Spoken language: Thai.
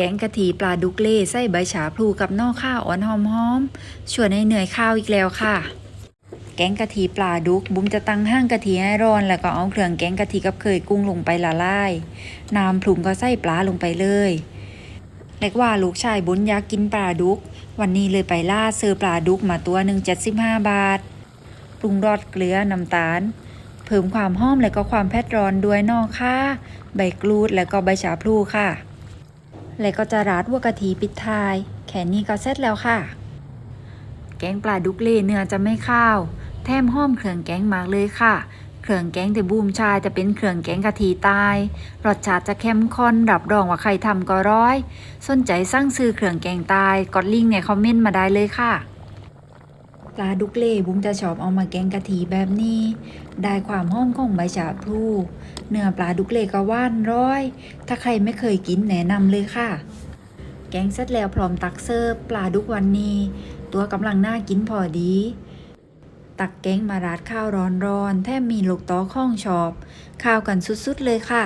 กงกะทิปลาดุกเล่ใส่ใบฉาพลูกับนอกข้าวอ่อนหอมๆชวนให้เหนื่อยข้าวอีกแล้วค่ะ แกงกะทิปลาดุก บุ้มจะตั้งห้างกะทิให้ร้อน แล้วก็เอาเครื่องแกงกะทิกับเคยกุ้งลงไปละลายน้ำปรุงก็ใส่ปลาลงไปเลยเล็กว่าลูกชายบุญอยากกินปลาดุก วันนี้เลยไปล่าซื้อปลาดุกมาตัวหนึ่งเจ็ดสิบห้าบาทปรุงรสเกลือน้ำตาลเพิ่มความหอมและก็ความเผ็ดร้อนด้วยนอกค่ะ ใบกรูดและก็ใบชาพลูค่ะ และก็จะราดวัวกะทิปิดท้าย แค่นี้ก็เสร็จแล้วค่ะ แกงปลาดุกเล่เนื้อจะไม่ข้าว แถมหอมเครื่องแกงมากเลยค่ะ เครื่องแกงแต่บูมชายจะเป็นเครื่องแกงกะทิตายรสชาติจะเข้มข้นรับรองว่าใครทำก็ร้อย สนใจสั่งซื้อเครื่องแกงตายกดลิงก์ในคอมเมนต์มาได้เลยค่ะ ปลาดุกเล่บุ้มจะชอบเอามาแกงกะทิแบบนี้ ได้ความหอมของใบชาพลูเนื้อปลาดุกเล่ก็ว่านร้อย ถ้าใครไม่เคยกินแนะนำเลยค่ะ แกงเสร็จแล้วพร้อมตักเสิร์ฟปลาดุกวันนี้ ตัวกำลังน่ากินพอดี ตักแกงมาราดข้าวร้อนๆแทบมีลูกตอข้องชอบ ข้าวกันสุดๆเลยค่ะ